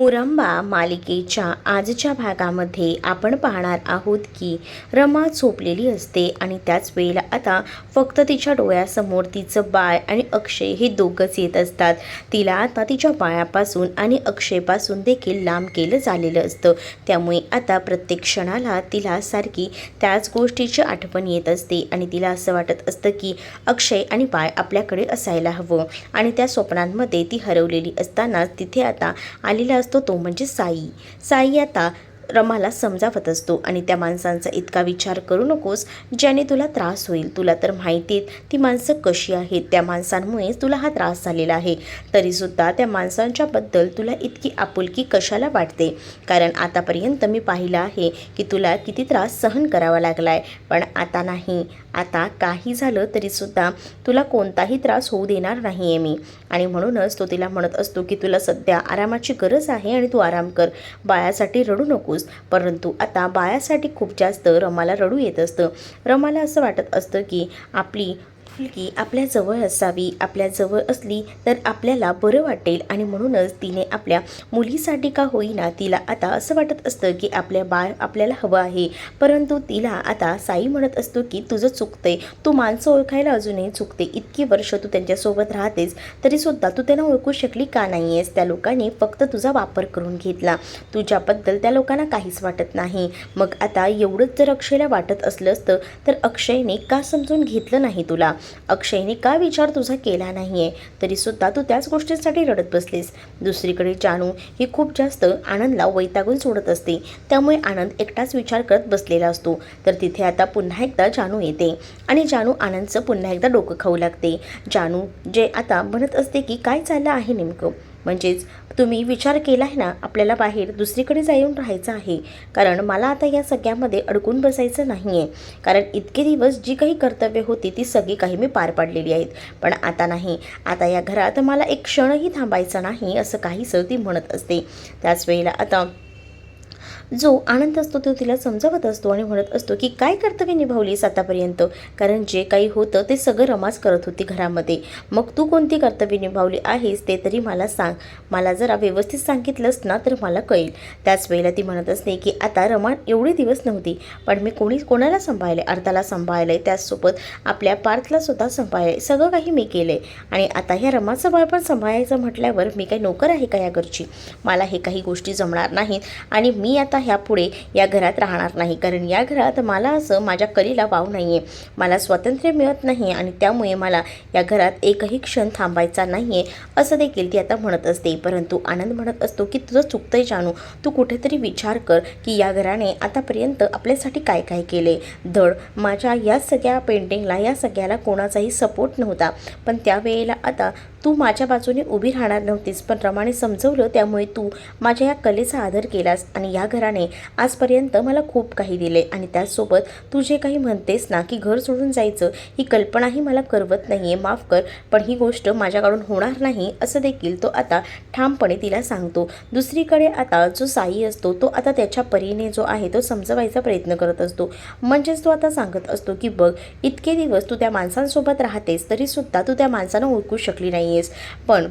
मुरंबा मालिकेच्या आजच्या भागामध्ये आपण पाहणार आहोत की रमा झोपलेली असते आणि त्याच वेळेला आता फक्त तिच्या डोळ्यासमोर तिचं बाळ आणि अक्षय हे दोघंच येत असतात. तिला आता तिच्या बाळापासून आणि अक्षयपासून देखील लांब केलं झालेलं असतं. त्यामुळे आता प्रत्येक क्षणाला तिला सारखी त्याच गोष्टीची आठवण येत असते आणि तिला असं वाटत असतं की अक्षय आणि बाळ आपल्याकडे असायला हवं. आणि त्या स्वप्नांमध्ये ती हरवलेली असतानाच तिथे आता आलेला असतो तो म्हणजे साई. साई आता रमाला समजावत असतो आणि त्या माणसांचा इतका विचार करू नकोस ज्याने तुला त्रास होईल. तुला तर माहिती आहे ती माणसं कशी आहेत? त्या माणसांमुळेच तुला हा त्रास झालेला आहे. तरीसुद्धा त्या माणसांच्याबद्दल तुला इतकी आपुलकी कशाला वाटते? कारण आतापर्यंत मी पाहिलं आहे की तुला किती त्रास सहन करावा लागला आहे पण आता नाही. आता काही झालं तरीसुद्धा तुला कोणताही त्रास होऊ देणार नाही आहे मी. आणि म्हणूनच तो तिला म्हणत असतो की तुला सध्या आरामाची गरज आहे आणि तू आराम कर. बाळासाठी रडू नकोस. परंतु आता बाळासाठी खूप जास्त रमाला रडू येत असतं. रमाला असं वाटत असतं की आपली मुलगी आपल्या जवळ असावी आपल्या जवळ असली तर आपल्याला बरं वाटेल आणि म्हणूनच तिने आपल्या मुलीसाठी का होईना तिला आता असं वाटत असतं की आपल्या बाळ आपल्याला हवं आहे. परंतु तिला आता साई म्हणत असतो की तुझं चुकतंय. तू माणसं ओळखायला अजूनही चुकते. इतकी वर्ष तू त्यांच्यासोबत राहतेस तरीसुद्धा तू त्यांना ओळखू शकली का नाही आहेस त्या लोकांनी फक्त तुझा वापर करून घेतला. तुझ्याबद्दल त्या लोकांना काहीच वाटत नाही. मग आता एवढंच जर अक्षयला वाटत असलं असतं तर अक्षयने का समजून घेतलं नाही तुला? अक्षयने का विचार तुझा केला नाही आहे तरीसुद्धा तू त्याच गोष्टींसाठी रडत बसलीस. दुसरीकडे जानू ही खूप जास्त आनंदला वैतागून सोडत असते. त्यामुळे आनंद एकटाच विचार करत बसलेला असतो. तर तिथे आता पुन्हा एकदा जानू येते. आणि जानू आनंदचं पुन्हा एकदा डोकं खाऊ लागते. जानू जे आता म्हणत असते की काय चाललं आहे नेमकं? म्हणजेच तुम्ही विचार केला आहे ना आपल्याला बाहेर दुसरीकडे जाऊन राहायचं आहे. कारण मला आता या सगळ्यामध्ये अडकून बसायचं नाही आहे कारण इतके दिवस जी काही कर्तव्य होती ती सगळी काही मी पार पाडलेली आहेत. पण आता नाही. आता या घरात मला एक क्षणही थांबायचं नाही असं काहीसं ती म्हणत असते. त्याच वेळेला आता जो आनंद असतो तो तिला समजावत असतो आणि म्हणत असतो की काय कर्तव्य निभावलीस आतापर्यंत? कारण जे काही होतं ते सगळं रमाज करत होती घरामध्ये. मग तू कोणती कर्तव्य निभावली आहेस ते तरी मला सांग. मला जरा व्यवस्थित सांगितलंस ना तर मला कळेल. त्याच वेळेला ती म्हणत असते की आता रमा एवढे दिवस नव्हती पण मी कोणी कोणाला सांभाळले? अर्थाला सांभाळलं आहे त्याचसोबत आपल्या पार्थला सुद्धा सांभाळले. आहे सगळं काही मी केलं. आहे आणि आता ह्या रमाचं बाळ पण सांभाळायचं म्हटल्यावर मी काही नोकर आहे का या घरची? मला हे काही गोष्टी जमणार नाहीत आणि मी आता ह्यापुढे या घरात राहणार नाही. कारण या घरात मला असं माझ्या कलीला वाव नाही आहे मला स्वातंत्र्य मिळत नाही आणि त्यामुळे मला या घरात एकही क्षण थांबायचा नाही आहे असं देखील ती आता म्हणत असते. परंतु आनंद म्हणत असतो की तुझं चुकतंय जाणू तू कुठेतरी विचार कर की या घराने आतापर्यंत आपल्यासाठी काय काय केले? धड माझ्या या सगळ्या पेंटिंगला या सगळ्याला कोणाचाही सपोर्ट नव्हता. पण त्यावेळेला आता तू माझ्या बाजूने उभी राहणार नव्हतीस पण रमाने समजवलं त्यामुळे तू माझ्या या कलेचा आदर केलास आणि या घराने आजपर्यंत मला खूप काही दिले आणि त्याचसोबत तू जे काही म्हणतेस ना की घर सोडून जायचं ही कल्पनाही मला करवत नाही आहे माफ कर पण ही गोष्ट माझ्याकडून होणार नाही असं देखील तो आता ठामपणे तिला सांगतो. दुसरीकडे आता जो साई असतो तो आता त्याच्या परीने जो आहे तो समजवायचा प्रयत्न करत असतो. म्हणजेच तो आता सांगत असतो की बघ इतके दिवस तू त्या माणसांसोबत राहतेस तरीसुद्धा तू त्या माणसानं ओळखू शकली नाही आहेस पण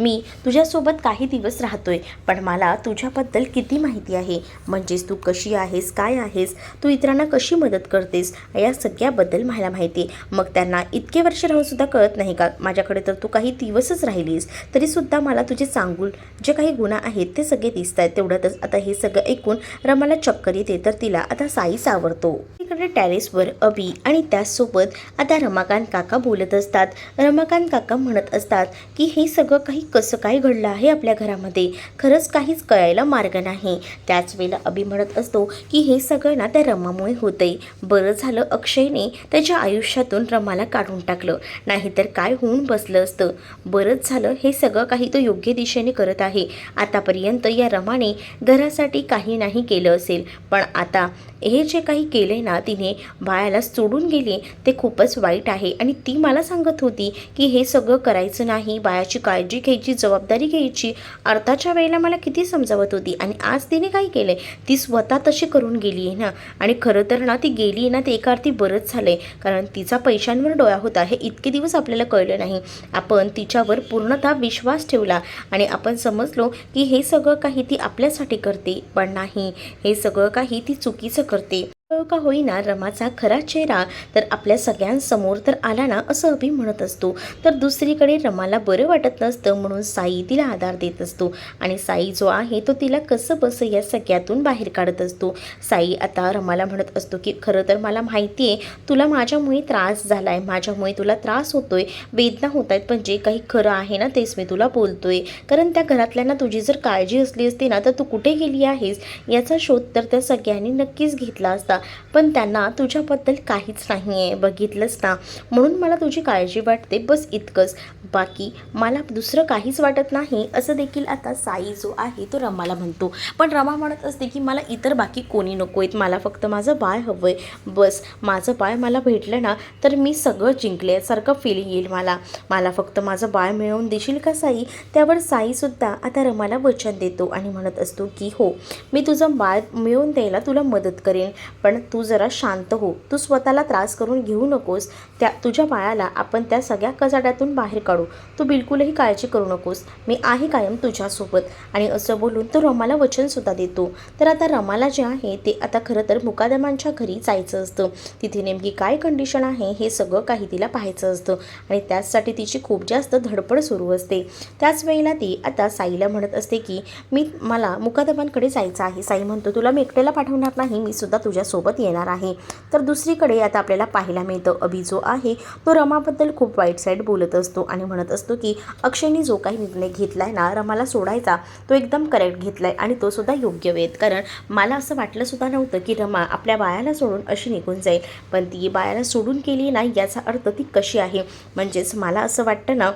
मी तुझ्यासोबत काही दिवस राहतोय पण मला तुझ्याबद्दल किती माहिती आहे? म्हणजेच तू कशी आहेस काय आहेस? तू इतरांना कशी मदत करतेस? या सगळ्याबद्दल मला माहिती आहे. मग त्यांना इतके वर्ष राहूनसुद्धा कळत नाही का? माझ्याकडे तर तू काही दिवसच राहिलीस. तरीसुद्धा मला तुझे चांगूल जे काही गुन्हा आहेत ते सगळे दिसत आहेत तेवढ्यातच आता हे सगळं ऐकून रमाला चक्कर येते. तर तिला आता साई आवडतो तिकडे टॅरेसवर अभि आणि त्याचसोबत आता रमाकांत काका बोलत असतात. रमाकांत काका म्हणत असतात की हे सगळं काही कसं काय घडलं आहे आपल्या घरामध्ये? खरंच काहीच कळायला मार्ग नाही. त्याच वेळेला अभि म्हणत असतो की हे सगळं ना त्या रमामुळे होतंय. बरं झालं अक्षयने त्याच्या आयुष्यातून रमाला काढून टाकलं. नाहीतर काय होऊन बसलं असतं? बरंच झालं हे सगळं काही तो योग्य दिशेने करत आहे. आतापर्यंत या रमाने घरासाठी काही नाही केलं असेल. पण आता हे जे काही केले ना तिने बाळाला सोडून गेली ते खूपच वाईट आहे. आणि ती मला सांगत होती की हे सगळं करायचं नाही बाळाची काळजी घ्यायची जबाबदारी घ्यायची. अर्थाच्या वेळेला मला किती समजावत होती. आणि आज तिने काय केलं ती स्वतः तशी करून गेली आहे ना? आणि खरं तर ना ती गेली ना ते एका अर्थी बरंच झालं आहे कारण तिचा पैशांवर डोळा होता हे इतके दिवस आपल्याला कळलं नाही. आपण तिच्यावर पूर्णतः विश्वास ठेवला. आणि आपण समजलो की हे सगळं काही ती आपल्यासाठी करते पण नाही. हे सगळं काही ती चुकीचं करते. का होईना रमाचा खरा चेहरा तर आपल्या सगळ्यांसमोर तर आला ना असं अभि म्हणत असतो. तर दुसरीकडे रमाला बरं वाटत नसतं म्हणून साई तिला आधार देत असतो. आणि साई जो आहे तो तिला कसं बसं या सगळ्यातून बाहेर काढत असतो. साई आता रमाला म्हणत असतो की खरं तर मला माहिती आहे तुला माझ्यामुळे त्रास झाला आहे माझ्यामुळे तुला त्रास होतोय वेदना होत आहेत पण जे काही खरं आहे ना तेच मी तुला बोलतोय. कारण त्या घरातल्यांना तुझी जर काळजी असली असती ना तर तू कुठे गेली आहेस? याचा शोध तर त्या सगळ्यांनी नक्कीच घेतला असता. पण त्यांना तुझ्याबद्दल काहीच नाही आहे बघितलंच ना. म्हणून मला तुझी काळजी वाटते बस इतकंच. बाकी मला दुसरं काहीच वाटत नाही असं देखील आता साई जो आहे तो रमाला म्हणतो. पण रमा म्हणत असते की मला इतर बाकी कोणी नको आहेत मला फक्त माझं बाळ हवं आहे बस माझं बाळ मला भेटलं ना तर मी सगळं जिंकल्यासारखं फिलिंग येईल मला. मला फक्त माझं बाळ मिळवून देशील का साई? त्यावर साईसुद्धा आता रमाला वचन देतो आणि म्हणत असतो की हो मी तुझं बाळ मिळवून द्यायला तुला मदत करेन. पण पण तू जरा शांत हो. तू स्वतःला त्रास करून घेऊ नकोस. त्या तुझ्या बाळाला आपण त्या सगळ्या कजाड्यातून बाहेर काढू. तू बिलकुलही काळजी करू नकोस. मी आहे कायम तुझ्यासोबत. आणि असं बोलून तो रमाला वचनसुद्धा देतो. तर आता रमाला जे आहे ते आता खरं तर मुकादमांच्या घरी जायचं असतं. तिथे नेमकी काय कंडिशन आहे हे सगळं काही तिला पाहायचं असतं. आणि त्याचसाठी तिची खूप जास्त धडपड सुरू असते. त्याच वेळेला ती आता साईला म्हणत असते की मी मला मुकादमांकडे जायचं आहे. साई म्हणतो तुला मी एकट्याला पाठवणार नाही. मी सुद्धा तुझ्यासोबत येणार आहे. तर दुसरीकडे आता आपल्याला पाहायला मिळतं अभि जो आहे तो रमाबद्दल खूप वाईट साईड बोलत असतो आणि म्हणत असतो की अक्षयने जो काही निर्णय घेतला आहे ना रमाला सोडायचा तो एकदम करेक्ट घेतला आहे आणि तो सुद्धा योग्य वेळेत कारण मला असं वाटलं सुद्धा नव्हतं की रमा आपल्या बायाला सोडून अशी निघून जाईल. पण ती बायाला सोडून केली नाही याचा अर्थ ती कशी आहे? म्हणजेच मला असं वाटतं ना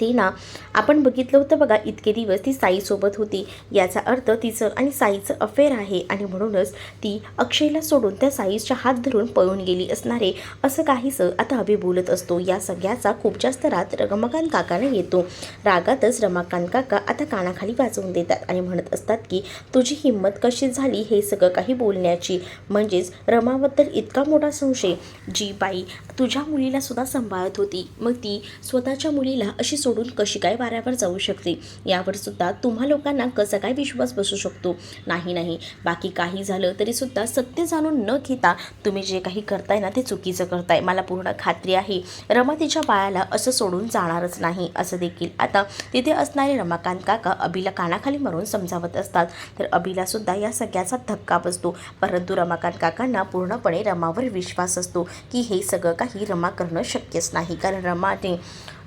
ती ना आपण बघितलं होतं बघा इतके दिवस ती साईसोबत होती. याचा अर्थ तिचं आणि साईचं अफेअर आहे आणि म्हणूनच ती अक्षयला सोडून त्या साईच्या हात धरून पळून गेली असणारे असं काहीसं आता अभि बोलत असतो. या सगळ्याचा खूप जास्त रात रमाकांत काकाने येतो. रागातच रमाकांत काका आता कानाखाली वाजवून देतात आणि म्हणत असतात की तुझी हिंमत कशी झाली हे सगळं काही बोलण्याची? म्हणजेच रमाबद्दल इतका मोठा संशय. जी बाई तुझ्या मुलीला सुद्धा सांभाळत होती. मग ती स्वतःच्या मुलीला अशी सोडून कशी काय वाऱ्यावर जाऊ शकते? यावर सुद्धा तुम्हा लोकांना कसा काय विश्वास बसू शकतो? नाही नाही. बाकी काही झालं तरी सुद्धा सत्य जाणून न घेता तुम्ही जे काही करताय ना ते चुकीचं करताय. मला पूर्ण खात्री आहे. रमा तिच्या बाळाला असं सोडून जाणारच नाही असं देखील. आता तिथे असणारे रमाकांत काका अभिला कानाखाली मरून समजावत असतात. तर अभिला सुद्धा या सगळ्याचा धक्का बसतो. परंतु रमाकांत काकांना पूर्णपणे रमावर विश्वास असतो की हे सगळं काही रमा करणं शक्यच नाही. कारण रमाने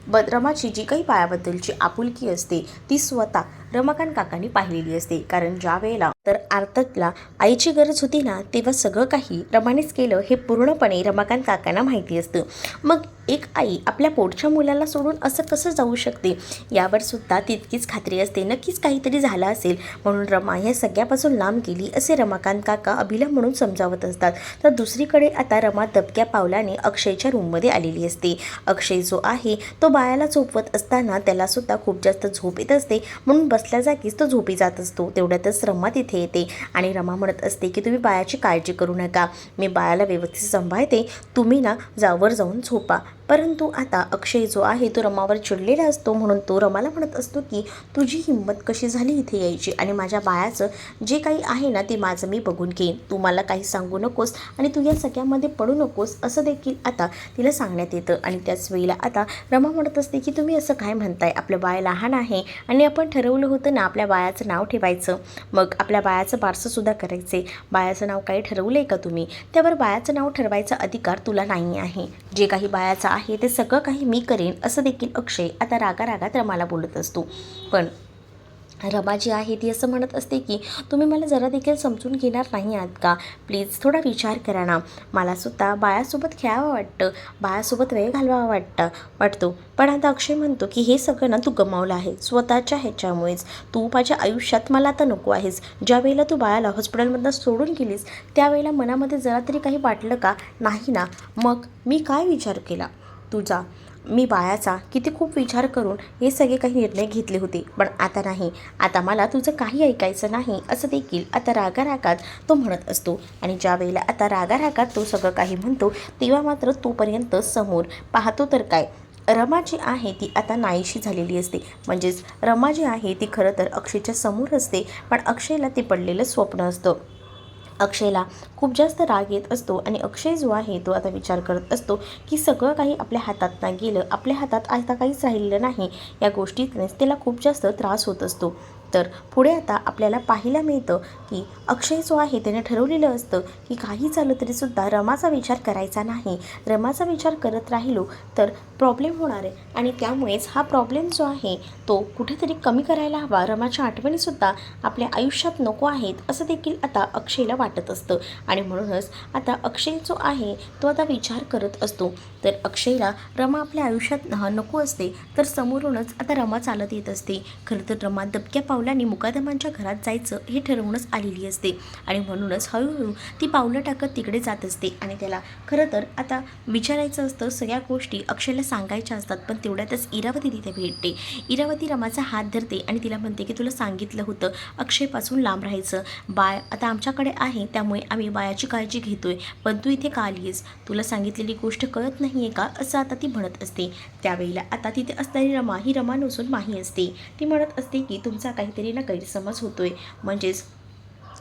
ब रमाची जी काही बाळाबद्दलची आपुलकी असते ती स्वतः रमाकांत काकांनी पाहिलेली असते. कारण ज्या वेळेला तर आर्थतला आईची गरज होती ना तेव्हा सगळं काही रमानेच केलं हे पूर्णपणे रमाकांत काकांना माहिती असतं. मग एक आई आपल्या पोटच्या मुलाला सोडून असं कसं जाऊ शकते? यावर सुद्धा तितकीच खात्री असते. नक्कीच काहीतरी झालं असेल. म्हणून रमा ह्या सगळ्यापासून लांब गेली असे रमाकांत काका अभिला म्हणून समजावत असतात. तर दुसरीकडे आता रमा दबक्या पावलाने अक्षयच्या रूममध्ये आलेली असते. अक्षय जो आहे तो बाळाला झोपवत असताना त्यालासुद्धा खूप जास्त झोप येत असते. म्हणून बसल्या जागीच तो झोपी जात असतो. तेवढ्यातच रमा तिथे येते आणि रमा म्हणत असते की तुम्ही बाळाची काळजी करू नका. मी बाळाला व्यवस्थित सांभाळते. तुम्ही ना जावर जाऊन झोपा. परंतु आता अक्षय जो आहे तो रमावर चिडलेला असतो म्हणून तो रमाला म्हणत असतो की तुझी हिंमत कशी झाली इथे यायची? आणि माझ्या बाळाचं जे काही आहे ना ते माझं मी बघून घेईन. तू मला काही सांगू नकोस आणि तू या सगळ्यामध्ये पडू नकोस असं देखील आता तिला सांगण्यात येतं. आणि त्याच वेळेला आता रमा म्हणत असते की तुम्ही असं काय म्हणताय? आपलं बाळ लहान आहे आणि आपण ठरवलं होतं ना आपल्या बाळाचं नाव ठेवायचं. मग आपल्या बाळाचं बारसंसुद्धा करायचे बाळाचं नाव काही ठरवलं आहे का तुम्ही? त्यावर बाळाचं नाव ठरवायचा अधिकार तुला नाही आहे. जे काही बायाचा आहे ते सगळं काही मी करेन असं देखील अक्षय आता रागा रागात रमाला बोलत असतो. पण रमा जी आहे ती असं म्हणत असते की तुम्ही मला जरा देखील समजून घेणार नाही आहात का? प्लीज थोडा विचार करा ना. मलासुद्धा बाळासोबत खेळावं वाटतं बाळासोबत वेळ घालवावा वाटतं वाटतो. पण आता अक्षय म्हणतो की हे सगळं ना तू गमावलं आहे. स्वतःच्या ह्याच्यामुळेच. तू माझ्या आयुष्यात मला आता नको आहेस. ज्या वेळेला तू बाळाला हॉस्पिटलमधनं सोडून गेलीस त्यावेळेला मनामध्ये जरा तरी काही वाटलं का? नाही ना. मग मी काय विचार केला? तुझा मी बाळाचा किती खूप विचार करून हे सगळे काही निर्णय घेतले होते. पण आता नाही. आता मला तुझं काही ऐकायचं नाही असं देखील आता रागारागात तो म्हणत असतो. आणि ज्या वेळेला आता रागारागात तो सगळं काही म्हणतो तेव्हा मात्र तोपर्यंत समोर पाहतो तर काय? रमा जी आहे ती आता नाहीशी झालेली असते. म्हणजेच रमा जी आहे ती खरं तर अक्षयच्या समोर असते पण अक्षयला ते पडलेलं स्वप्न असतं. अक्षयला खूप जास्त राग येत असतो आणि अक्षय जो आहे तो आता विचार करत असतो की सगळं काही आपल्या हातात ना गेलं. आपल्या हातात आता काहीच राहिलेलं नाही. या गोष्टीतनेच त्याला खूप जास्त त्रास होत असतो. तर पुढे आता आपल्याला पाहायला मिळतं की अक्षय जो आहे त्याने ठरवलेलं असतं की काही झालं तरीसुद्धा रमाचा विचार करायचा नाही. रमाचा विचार करत राहिलो तर प्रॉब्लेम होणार आहे. आणि त्यामुळेच हा प्रॉब्लेम जो आहे तो कुठेतरी कमी करायला हवा. रमाच्या आठवणीसुद्धा आपल्या आयुष्यात नको आहेत असं देखील आता अक्षयला वाटत असतं. आणि म्हणूनच आता अक्षय जो आहे तो आता विचार करत असतो. तर अक्षयला रमा आपल्या आयुष्यात नको असते तर समोरूनच आता रमा चालत येत असते. खरं तर रमा दबक्या पावलांनी मुकादमांच्या घरात जायचं हे ठरवूनच आलेली असते. आणि म्हणूनच हळूहळू ती पावलं टाकत तिकडे जात असते. आणि त्याला खरं तर आता विचारायचं असतं सगळ्या गोष्टी अक्षयला सांगायच्या असतात पण तेवढ्यातच इरावती तिथे भेटते. इरावती रमाचा हात धरते आणि तिला म्हणते की तुला सांगितलं होतं अक्षयपासून लांब राहायचं. बाळ आता आमच्याकडे आहे त्यामुळे आम्ही बाळाची काळजी घेतोय पण तू इथे का आलीस तुला सांगितलेली गोष्ट कळत नाही आहे का? असं आता ती म्हणत असते. त्यावेळेला आता तिथे असणारी रमा ही रमा नसून माही असते. ती म्हणत असते की तुमचा काहीतरी ना गैरसमज होतोय. म्हणजेच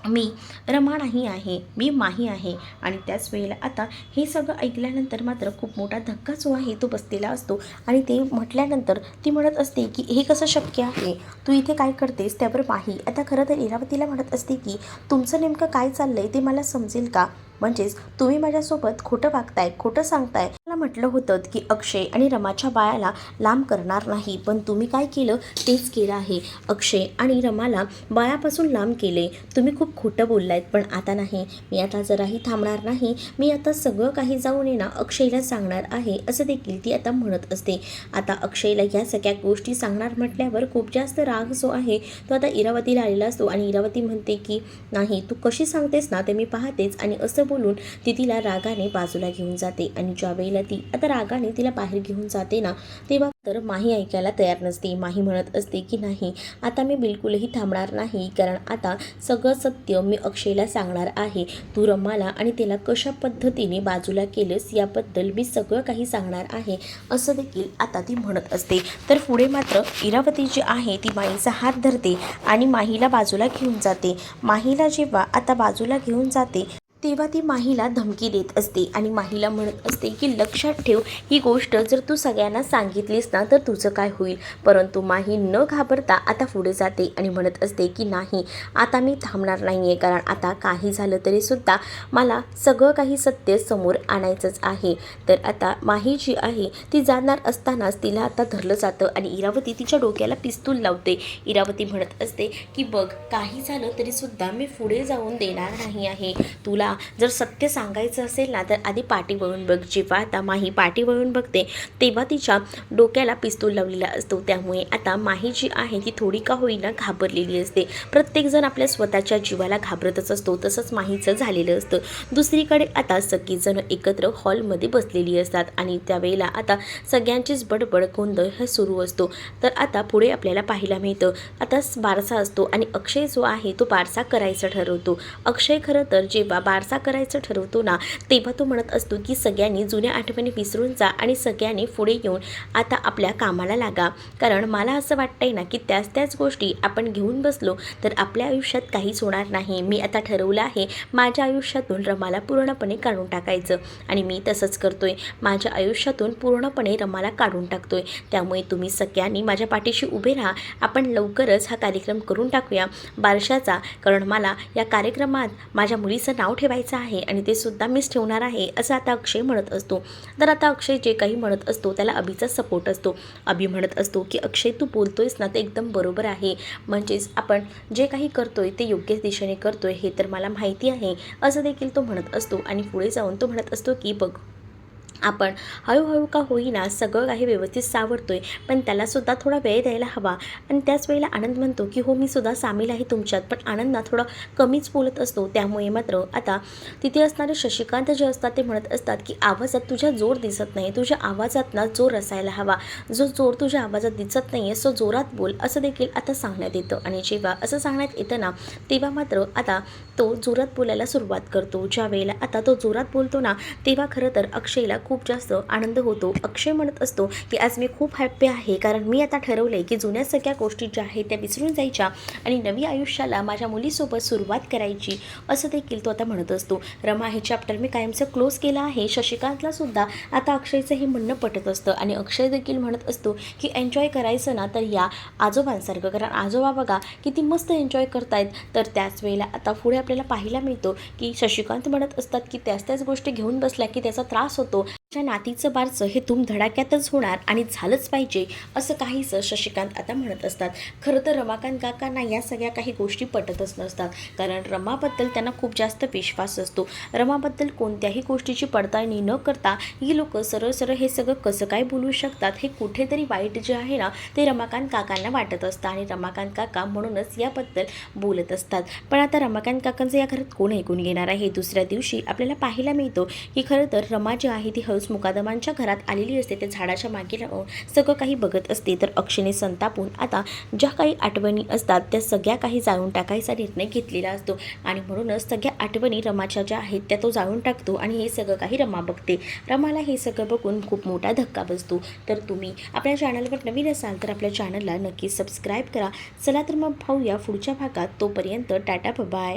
मी रमा नाही आहे मी माही आहे. आणि त्याच वेळेला आता हे सगळं ऐकल्यानंतर मात्र खूप मोठा धक्का जो आहे तो बसलेला असतो. आणि ते म्हटल्यानंतर ती म्हणत असते की हे कसं शक्य आहे? तू इथे काय करतेस? त्यावर माही. आता खरं तर इरावतीला म्हणत असते की तुमचं नेमकं काय चाललं आहे ते मला समजेल का? म्हणजेच तुम्ही माझ्यासोबत खोटं वागताय खोटं सांगताय. मला म्हटलं होतं की अक्षय आणि रमाच्या बाळाला लांब करणार नाही पण तुम्ही काय केलं? तेच केलं आहे. अक्षय आणि रमाला बाळापासून लांब केले. तुम्ही खूप खोटं बोललायत पण आता नाही. मी आता जराही थांबणार नाही. मी आता सगळं काही जाऊन ये ना अक्षयला सांगणार आहे असं देखील ती आता म्हणत असते. आता अक्षयला या सगळ्या गोष्टी सांगणार म्हटल्यावर खूप जास्त राग जो आहे तो आता इरावतीला आलेला असतो. आणि इरावती म्हणते की नाही तू कशी सांगतेस ना ते मी पाहतेच. आणि असं बोलून ती तिला रागाने बाजूला घेऊन जाते आणि ज्या वेळेला ती आता रागाने तिला बाहेर घेऊन जाते ना तेव्हा तर माही ऐकायला तयार नसते. माही म्हणत असते की नाही आता मी बिलकुलही थांबणार नाही कारण आता सगळं सत्य मी अक्षयला सांगणार आहे. तू रम्माला आणि त्याला कशा पद्धतीने बाजूला केलंस याबद्दल मी सगळं काही सांगणार आहे असं देखील आता ती म्हणत असते. तर पुढे मात्र इरावती जी आहे ती माईचा हात धरते आणि माहीला बाजूला घेऊन जाते. माहीला जेव्हा आता बाजूला घेऊन जाते तेव्हा ती माहीला धमकी देत असते आणि माहीला म्हणत असते की लक्षात ठेव ही गोष्ट जर तू सगळ्यांना सांगितलीस ना तर तुझं काय होईल? परंतु माही न घाबरता आता पुढे जाते आणि म्हणत असते की नाही आता मी थांबणार नाही आहे कारण आता काही झालं तरीसुद्धा मला सगळं काही सत्य समोर आणायचंच आहे. तर आता माही जी आहे ती जाणार असतानाच तिला आता धरलं जातं आणि इरावती तिच्या डोक्याला पिस्तूल लावते. इरावती म्हणत असते की बघ काही झालं तरीसुद्धा मी पुढे जाऊन देणार नाही आहे. तुला जर सत्य सांगायचं असेल ना तर आधी पाठी वळून बघ. जेव्हा आता माही पाठी वळून बघते तेव्हा तिच्या डोक्याला पिस्तूल लावलेला असतो. त्यामुळे आता माही जी आहे ती थोडी का होईना घाबरलेली असते. प्रत्येकजण आपल्या स्वतःच्या जीवाला घाबरतच असतो. तसंच माहीचं झालेलं असतं. दुसरीकडे आता सगळीजण एकत्र हॉलमध्ये बसलेली असतात आणि त्यावेळेला आता सगळ्यांचीच बडबड गोंधळ हा सुरू असतो. तर आता पुढे आपल्याला पाहायला मिळतं. आता बारसा असतो आणि अक्षय जो आहे तो बारसा करायचा ठरवतो. अक्षय खरं तर जेव्हा बारसा करायचं ठरवतो ना तेव्हा तो म्हणत असतो की सगळ्यांनी जुन्या आठवणी विसरून जा आणि सगळ्यांनी पुढे येऊन आता आपल्या कामाला लागा. कारण मला असं वाटतंय ना की त्याच त्याच गोष्टी आपण घेऊन बसलो तर आपल्या आयुष्यात काहीच होणार नाही. मी आता ठरवलं आहे माझ्या आयुष्यातून रमाला पूर्णपणे काढून टाकायचं. आणि मी तसंच करतोय. माझ्या आयुष्यातून पूर्णपणे रमाला काढून टाकतोय. त्यामुळे तुम्ही सगळ्यांनी माझ्या पाठीशी उभे राहा. आपण लवकरच हा कार्यक्रम करून टाकूया. बारशाचा कारण मला या कार्यक्रमात माझ्या मुलीचं नाव ठेव ठेवायचं आहे आणि ते सुद्धा मीच ठेवणार आहे असं आता अक्षय म्हणत असतो. तर आता अक्षय जे काही म्हणत असतो त्याला अभिचा सपोर्ट असतो. अभि म्हणत असतो की अक्षय तू बोलतोयस ना ते एकदम बरोबर आहे. म्हणजेच आपण जे काही करतोय ते योग्य दिशेने करतोय हे तर मला माहिती आहे असं देखील तो म्हणत असतो. आणि पुढे जाऊन तो म्हणत असतो की बघ आपण हळूहळू का होईना सगळं काही व्यवस्थित सावरतोय पण त्यालासुद्धा थोडा वेळ द्यायला हवा. आणि त्याच वेळेला आनंद म्हणतो की हो मी सुद्धा सामील आहे तुमच्यात. पण आनंद ना थोडा कमीच बोलत असतो. त्यामुळे मात्र आता तिथे असणारे शशिकांत जे असतात ते म्हणत असतात की आवाजात तुझ्या जोर दिसत नाही. तुझ्या आवाजात ना जोर असायला हवा. जो जोर तुझ्या आवाजात दिसत नाही आहे सो जोरात बोल. असं देखील आता सांगण्यात येतं. आणि जेव्हा असं सांगण्यात येतं ना तेव्हा मात्र आता तो जोरात बोलायला सुरुवात करतो. ज्या वेळेला आता तो जोरात बोलतो ना तेव्हा खरं तर अक्षयला खूप जास्त आनंद होतो अक्षय म्हणत असतो की आज मी खूप हॅप्पी आहे कारण मी आता ठरवलं आहे की जुन्या सगळ्या गोष्टी ज्या आहेत त्या विसरून जायच्या आणि नवी आयुष्याला माझ्या मुलीसोबत सुरुवात करायची असं देखील तो आता म्हणत असतो. रमा हे चॅप्टर मी कायमचं क्लोज केलं आहे. शशिकांतला सुद्धा आता अक्षयचं हे म्हणणं पटत असतं आणि अक्षय देखील म्हणत असतो की एन्जॉय करायचं ना तर या आजोबांसारखं. कारण आजोबा बघा किती मस्त एन्जॉय करतायत. तर त्याच वेळेला आता पुढे आपल्याला पाहायला मिळतो की शशिकांत म्हणत असतात की त्याच त्याच गोष्टी घेऊन बसल्या की त्याचा त्रास होतो. च्या नातीचं बारचं हे धूम धडाक्यातच होणार आणि झालंच पाहिजे असं काहीसं शशिकांत आता म्हणत असतात. खरं तर रमाकांत काकांना या सगळ्या काही गोष्टी पटतच नसतात. कारण रमाबद्दल त्यांना खूप जास्त विश्वास असतो. रमाबद्दल कोणत्याही गोष्टीची पडताळणी न करता ही लोक सरळ सरळ हे सगळं कसं काय बोलू शकतात हे कुठेतरी वाईट जे आहे ना ते रमाकांत काकांना वाटत असतं. आणि रमाकांत काका म्हणूनच याबद्दल बोलत असतात. पण आता रमाकांत काकांचं या घरात कोण ऐकून घेणार आहे? दुसऱ्या दिवशी आपल्याला पाहायला मिळतो की खरं तर रमा जी आहे ती हौस मुकादमांच्या घरात आलेली असते त्या झाडाच्या मागे राहून सगळं काही बघत असते. तर अक्षयने संतापून आता ज्या काही आठवणी असतात त्या सगळ्या काही जाळून टाकायचा निर्णय घेतलेला असतो. आणि म्हणूनच सगळ्या आठवणी रमाच्या ज्या आहेत त्या तो जाळून टाकतो आणि हे सगळं काही रमा बघते. रमाला हे सगळं बघून खूप मोठा धक्का बसतो. तर तुम्ही आपल्या चॅनलवर नवीन असाल तर आपल्या चॅनलला नक्की सबस्क्राईब करा. चला तर मग पाहूया पुढच्या भागात. तोपर्यंत टाटा बाय